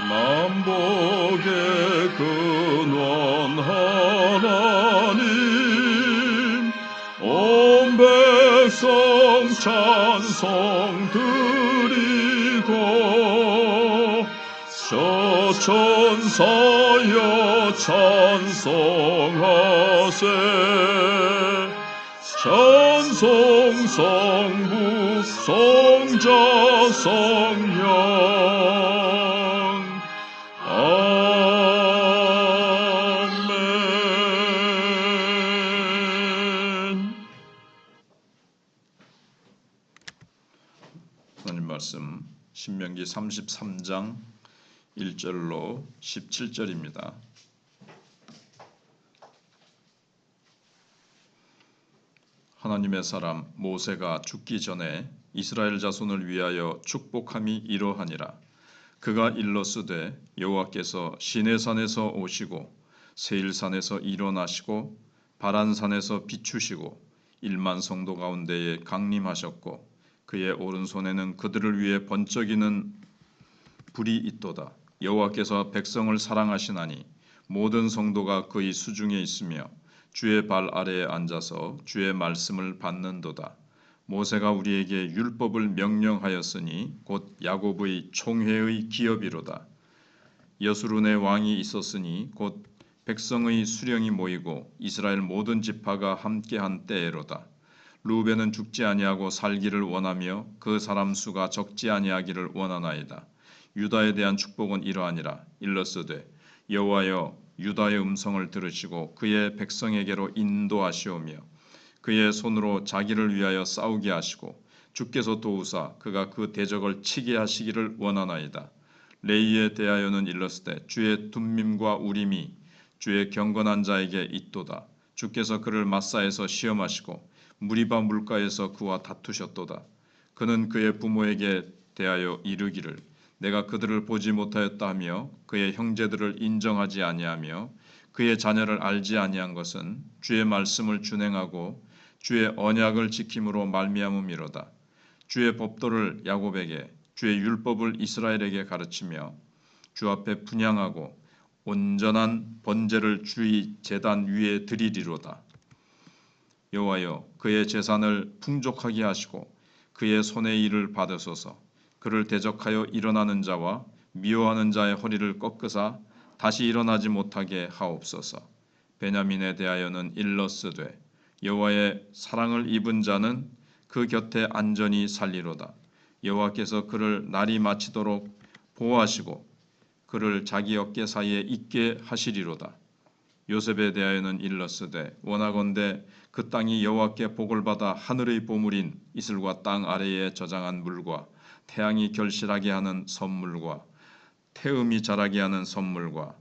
남복의 근원 하나님 온 백성 찬송 드리고 저 천사여 찬송하세. 찬송 성부 성자 성령 33장 1절로 17절입니다. 하나님의 사람 모세가 죽기 전에 이스라엘 자손을 위하여 축복함이 이러하니라. 그가 일러스되 여호와께서 시내산에서 오시고 세일산에서 일어나시고 바란산에서 비추시고 일만 성도 가운데에 강림하셨고 그의 오른손에는 그들을 위해 번쩍이는 불이 있도다. 여호와께서 백성을 사랑하시나니 모든 성도가 그의 수중에 있으며 주의 발 아래에 앉아서 주의 말씀을 받는도다. 모세가 우리에게 율법을 명령하였으니 곧 야곱의 총회의 기업이로다. 여수룬의 왕이 있었으니 곧 백성의 수령이 모이고 이스라엘 모든 지파가 함께한 때에로다. 루벤은 죽지 아니하고 살기를 원하며 그 사람 수가 적지 아니하기를 원하나이다. 유다에 대한 축복은 이러하니라. 일러스되 여호와여 유다의 음성을 들으시고 그의 백성에게로 인도하시오며 그의 손으로 자기를 위하여 싸우게 하시고 주께서 도우사 그가 그 대적을 치게 하시기를 원하나이다. 레이에 대하여는 일렀으되 주의 둠밈과 우림이 주의 경건한 자에게 있도다. 주께서 그를 마사에서 시험하시고 무리바 물가에서 그와 다투셨도다. 그는 그의 부모에게 대하여 이르기를 내가 그들을 보지 못하였다 하며 그의 형제들을 인정하지 아니하며 그의 자녀를 알지 아니한 것은 주의 말씀을 준행하고 주의 언약을 지킴으로 말미암음이로다. 주의 법도를 야곱에게 주의 율법을 이스라엘에게 가르치며 주 앞에 분양하고 온전한 번제를 주의 제단 위에 드리리로다. 여호와여 그의 재산을 풍족하게 하시고 그의 손의 일을 받으소서. 그를 대적하여 일어나는 자와 미워하는 자의 허리를 꺾으사 다시 일어나지 못하게 하옵소서. 베냐민에 대하여는 일러스되 여호와의 사랑을 입은 자는 그 곁에 안전히 살리로다. 여호와께서 그를 날이 마치도록 보호하시고 그를 자기 어깨 사이에 있게 하시리로다. 요셉에 대하여는 일러스되 원하건대 그 땅이 여호와께 복을 받아 하늘의 보물인 이슬과 땅 아래에 저장한 물과 태양이 결실하게 하는 선물과 태음이 자라게 하는 선물과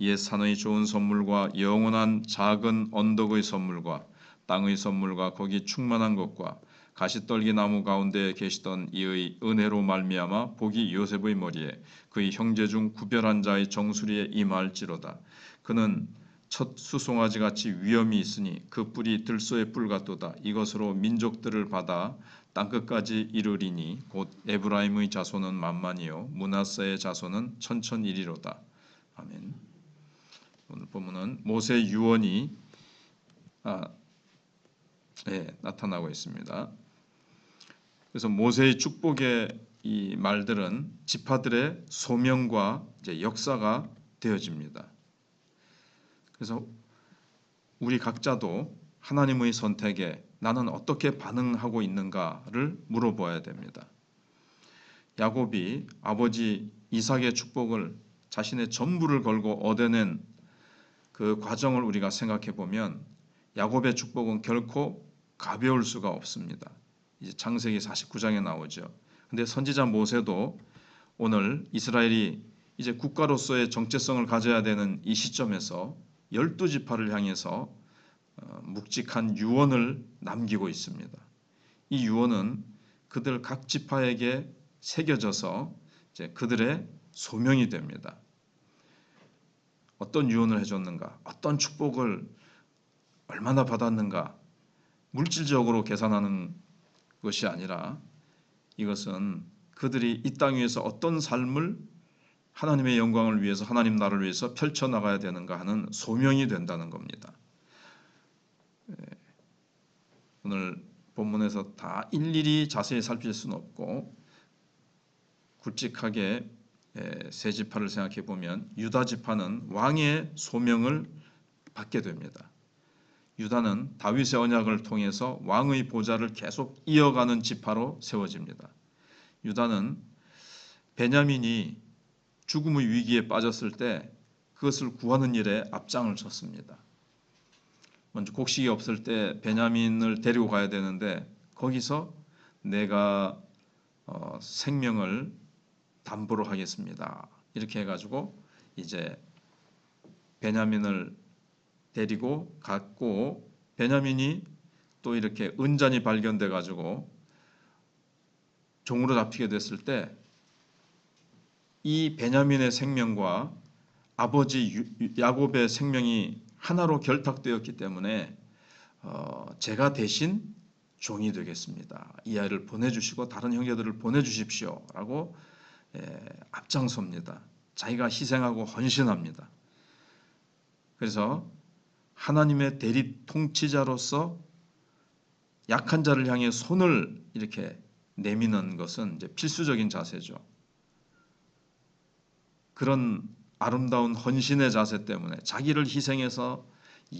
옛 산의 좋은 선물과 영원한 작은 언덕의 선물과 땅의 선물과 거기 충만한 것과 가시떨기 나무 가운데 계시던 이의 은혜로 말미암아 복이 요셉의 머리에 그의 형제 중 구별한 자의 정수리에 임할지로다. 그는 첫 수송아지 같이 위엄이 있으니 그 뿔이 들소의 뿔 같도다 이것으로 민족들을 받아 땅끝까지 이르리니 곧 에브라임의 자손은 만만이요 문하세의 자손은 천천이리로다 아멘. 오늘 본문은 모세 유언이 아, 네, 나타나고 있습니다. 그래서 모세의 축복의 이 말들은 지파들의 소명과 이제 역사가 되어집니다. 그래서 우리 각자도 하나님의 선택에 나는 어떻게 반응하고 있는가를 물어봐야 됩니다. 야곱이 아버지 이삭의 축복을 자신의 전부를 걸고 얻어낸 그 과정을 우리가 생각해 보면 야곱의 축복은 결코 가벼울 수가 없습니다. 이제 창세기 49장에 나오죠. 근데 선지자 모세도 오늘 이스라엘이 이제 국가로서의 정체성을 가져야 되는 이 시점에서 열두 지파를 향해서 어, 묵직한 유언을 남기고 있습니다. 이 유언은 그들 각 지파에게 새겨져서 그들의 소명이 됩니다. 어떤 유언을 해줬는가, 어떤 축복을 얼마나 받았는가, 물질적으로 계산하는 것이 아니라 이것은 그들이 이 땅 위에서 어떤 삶을 하나님의 영광을 위해서 하나님 나라를 위해서 펼쳐 나가야 되는가 하는 소명이 된다는 겁니다. 예, 오늘 본문에서 다 일일이 자세히 살필 수는 없고 굵직하게 예, 세 지파를 생각해 보면 유다 지파는 왕의 소명을 받게 됩니다. 유다는 다윗의 언약을 통해서 왕의 보좌를 계속 이어가는 지파로 세워집니다. 유다는 베냐민이 죽음의 위기에 빠졌을 때 그것을 구하는 일에 앞장을 섰습니다. 먼저 곡식이 없을 때 베냐민을 데리고 가야 되는데 거기서 내가 어, 생명을 담보로 하겠습니다. 이렇게 해가지고 이제 베냐민을 데리고 갔고 베냐민이 또 이렇게 은잔이 발견돼 가지고 종으로 잡히게 됐을 때 이 베냐민의 생명과 아버지 유- 야곱의 생명이 하나로 결탁되었기 때문에 어, 제가 대신 종이 되겠습니다. 이 아이를 보내주시고 다른 형제들을 보내주십시오라고 예, 앞장섭니다. 자기가 희생하고 헌신합니다. 그래서 하나님의 대리 통치자로서 약한 자를 향해 손을 이렇게 내미는 것은 이제 필수적인 자세죠. 그런 아름다운 헌신의 자세 때문에 자기를 희생해서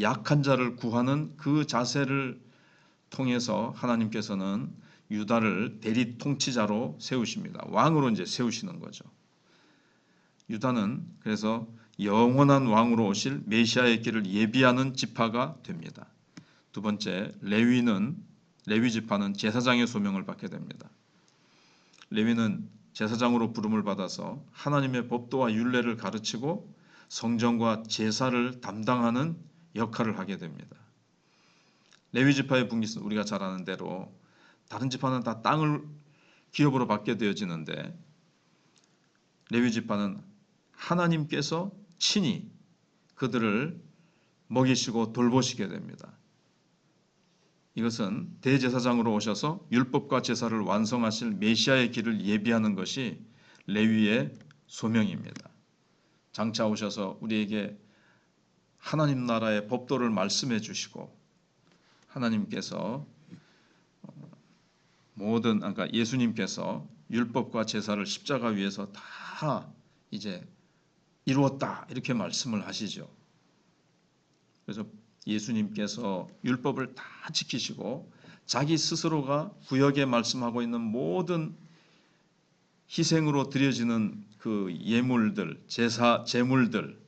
약한 자를 구하는 그 자세를 통해서 하나님께서는 유다를 대리 통치자로 세우십니다. 왕으로 이제 세우시는 거죠. 유다는 그래서 영원한 왕으로 오실 메시아의 길을 예비하는 지파가 됩니다. 두 번째 레위는 레위 지파는 제사장의 소명을 받게 됩니다. 레위는 제사장으로 부름을 받아서 하나님의 법도와 율례를 가르치고 성전과 제사를 담당하는 역할을 하게 됩니다. 레위 지파의 분깃은 우리가 잘 아는 대로 다른 지파는 다 땅을 기업으로 받게 되어지는데 레위 지파는 하나님께서 친히 그들을 먹이시고 돌보시게 됩니다. 이것은 대제사장으로 오셔서 율법과 제사를 완성하실 메시아의 길을 예비하는 것이 레위의 소명입니다. 장차 오셔서 우리에게 하나님 나라의 법도를 말씀해 주시고 하나님께서 모든 아까 예수님께서 율법과 제사를 십자가 위에서 다 이제 이루었다 이렇게 말씀을 하시죠. 그래서 예수님께서 율법을 다 지키시고 자기 스스로가 구역에 말씀하고 있는 모든 희생으로 드려지는 그 예물들, 제사 제물들을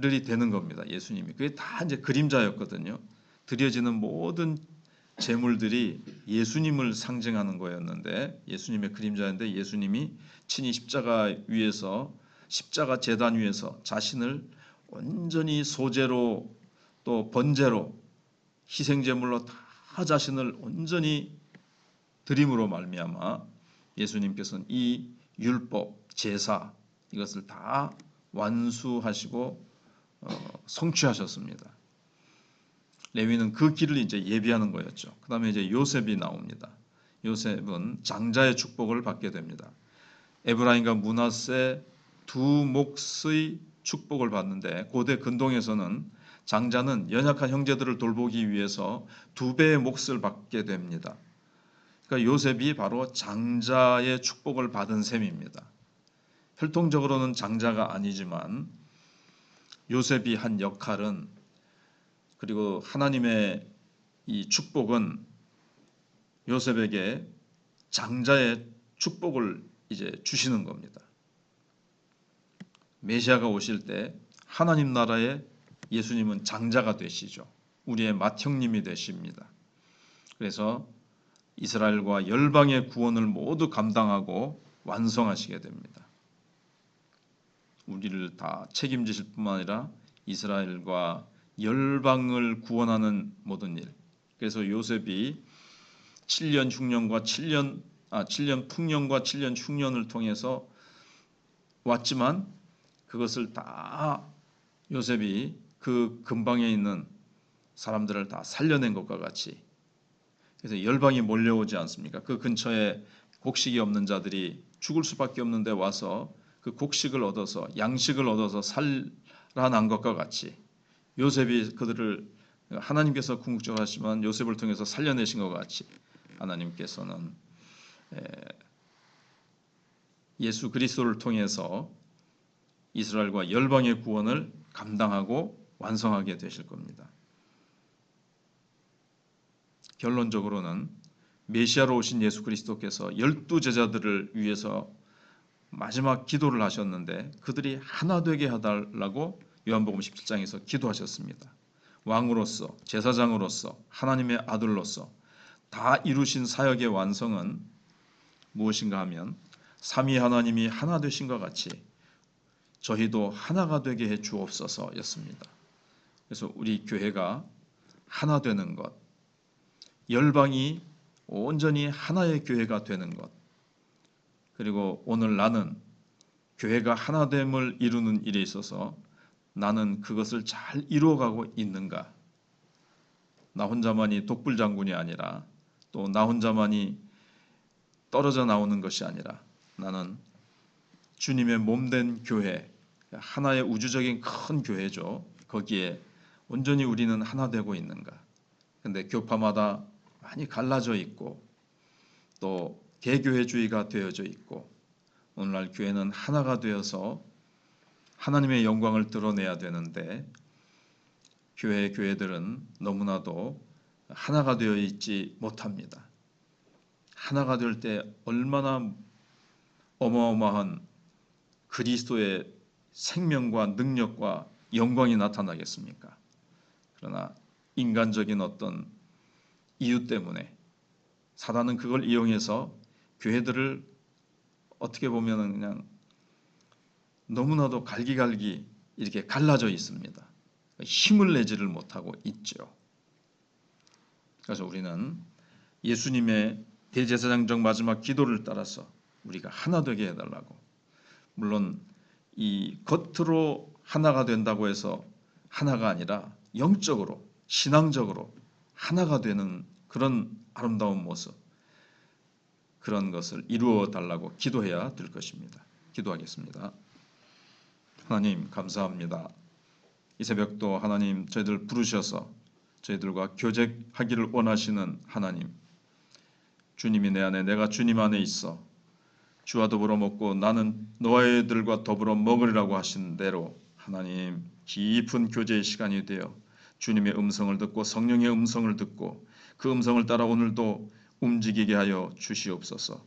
들이 되는 겁니다. 예수님이 그게 다 이제 그림자였거든요. 드려지는 모든 제물들이 예수님을 상징하는 거였는데 예수님의 그림자인데 예수님이 친히 십자가 위에서 십자가 제단 위에서 자신을 온전히 소재로 또 번제로 희생제물로 다 자신을 온전히 드림으로 말미암아 예수님께서는 이 율법 제사 이것을 다 완수하시고 어, 성취하셨습니다. 레위는 그 길을 이제 예비하는 거였죠. 그 다음에 이제 요셉이 나옵니다. 요셉은 장자의 축복을 받게 됩니다. 에브라임과 문하세 두 몫의 축복을 받는데 고대 근동에서는 장자는 연약한 형제들을 돌보기 위해서 두 배의 몫을 받게 됩니다. 그러니까 요셉이 바로 장자의 축복을 받은 셈입니다. 혈통적으로는 장자가 아니지만 요셉이 한 역할은 그리고 하나님의 이 축복은 요셉에게 장자의 축복을 이제 주시는 겁니다. 메시아가 오실 때 하나님 나라에 예수님은 장자가 되시죠. 우리의 맏형님이 되십니다. 그래서 이스라엘과 열방의 구원을 모두 감당하고 완성하시게 됩니다. 우리를 다 책임지실 뿐만 아니라 이스라엘과 열방을 구원하는 모든 일. 그래서 요셉이 7년 흉년과 7년 아 7년 풍년과 7년 흉년을 통해서 왔지만 그것을 다 요셉이 그 근방에 있는 사람들을 다 살려낸 것과 같이 그래서 열방이 몰려오지 않습니까? 그 근처에 곡식이 없는 자들이 죽을 수밖에 없는데 와서 그 곡식을 얻어서 양식을 얻어서 살아난 것과 같이 요셉이 그들을 하나님께서 궁극적으로 하시지만 요셉을 통해서 살려내신 것 같이 하나님께서는 에, 예수 그리스도를 통해서 이스라엘과 열방의 구원을 감당하고 완성하게 되실 겁니다. 결론적으로는 메시아로 오신 예수 그리스도께서 열두 제자들을 위해서 마지막 기도를 하셨는데 그들이 하나 되게 해달라고 요한복음 17장에서 기도하셨습니다. 왕으로서 제사장으로서 하나님의 아들로서 다 이루신 사역의 완성은 무엇인가 하면 삼위 하나님이 하나 되신 것 같이 저희도 하나가 되게 해 주옵소서였습니다. 그래서 우리 교회가 하나 되는 것, 열방이 온전히 하나의 교회가 되는 것, 그리고 오늘 나는 교회가 하나됨을 이루는 일에 있어서 나는 그것을 잘 이루어가고 있는가? 나 혼자만이 독불 장군이 아니라 또 나 혼자만이 떨어져 나오는 것이 아니라 나는 주님의 몸된 교회, 하나의 우주적인 큰 교회죠. 거기에 온전히 우리는 하나 되고 있는가? 근데 교파마다 많이 갈라져 있고 또 개교회주의가 되어져 있고 오늘날 교회는 하나가 되어서 하나님의 영광을 드러내야 되는데 교회 교회들은 너무나도 하나가 되어 있지 못합니다. 하나가 될 때 얼마나 어마어마한 그리스도의 생명과 능력과 영광이 나타나겠습니까? 그러나 인간적인 어떤 이유 때문에 사단은 그걸 이용해서 교회들을 어떻게 보면은 그냥 너무나도 갈기갈기 이렇게 갈라져 있습니다. 힘을 내지를 못하고 있죠. 그래서 우리는 예수님의 대제사장적 마지막 기도를 따라서 우리가 하나 되게 해달라고. 물론 이 겉으로 하나가 된다고 해서 하나가 아니라 영적으로 신앙적으로 하나가 되는 그런 아름다운 모습 그런 것을 이루어 달라고 기도해야 될 것입니다. 기도하겠습니다. 하나님 감사합니다. 이 새벽도 하나님 저희들 부르셔서 저희들과 교제하기를 원하시는 하나님 주님이 내 안에 내가 주님 안에 있어 주와 더불어 먹고 나는 너희들과 더불어 먹으리라고 하신 대로 하나님 깊은 교제의 시간이 되어 주님의 음성을 듣고 성령의 음성을 듣고 그 음성을 따라 오늘도 움직이게 하여 주시옵소서.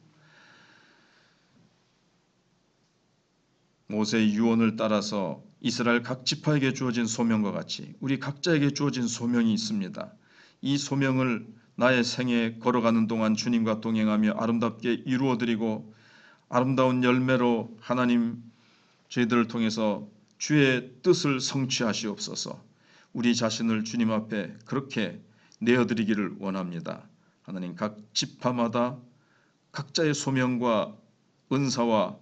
모세의 유언을 따라서 이스라엘 각 지파에게 주어진 소명과 같이 우리 각자에게 주어진 소명이 있습니다. 이 소명을 나의 생에 걸어가는 동안 주님과 동행하며 아름답게 이루어드리고 아름다운 열매로 하나님 저희들을 통해서 주의 뜻을 성취하시옵소서. 우리 자신을 주님 앞에 그렇게 내어드리기를 원합니다. 하나님 각 지파마다 각자의 소명과 은사와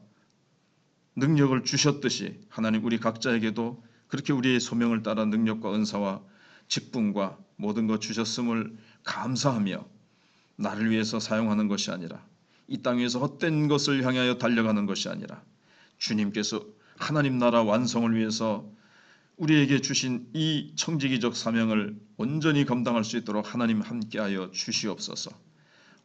능력을 주셨듯이 하나님 우리 각자에게도 그렇게 우리의 소명을 따라 능력과 은사와 직분과 모든 것 주셨음을 감사하며 나를 위해서 사용하는 것이 아니라 이땅 위에서 헛된 것을 향하여 달려가는 것이 아니라 주님께서 하나님 나라 완성을 위해서 우리에게 주신 이 청지기적 사명을 온전히 감당할 수 있도록 하나님 함께하여 주시옵소서.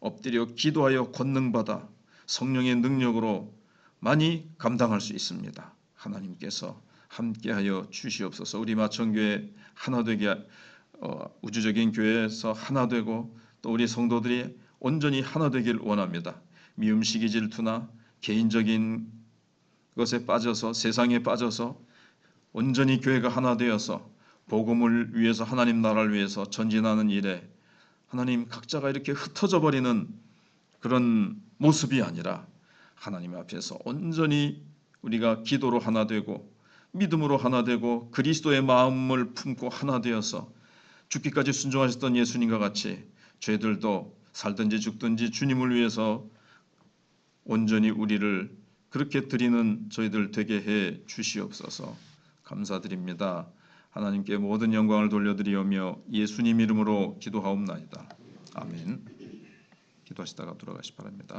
엎드려 기도하여 권능받아 성령의 능력으로 많이 감당할 수 있습니다. 하나님께서 함께하여 주시옵소서. 우리 마천교회 하나 되게 어, 우주적인 교회에서 하나 되고 또 우리 성도들이 온전히 하나 되길 원합니다. 미움시기 질투나 개인적인 것에 빠져서 세상에 빠져서 온전히 교회가 하나 되어서 복음을 위해서 하나님 나라를 위해서 전진하는 일에 하나님 각자가 이렇게 흩어져 버리는 그런 모습이 아니라 하나님 앞에서 온전히 우리가 기도로 하나 되고 믿음으로 하나 되고 그리스도의 마음을 품고 하나 되어서 죽기까지 순종하셨던 예수님과 같이 저희들도 살든지 죽든지 주님을 위해서 온전히 우리를 그렇게 드리는 저희들 되게 해 주시옵소서. 감사드립니다. 하나님께 모든 영광을 돌려드리오며 예수님 이름으로 기도하옵나이다. 아멘. 기도하시다가 돌아가시 바랍니다.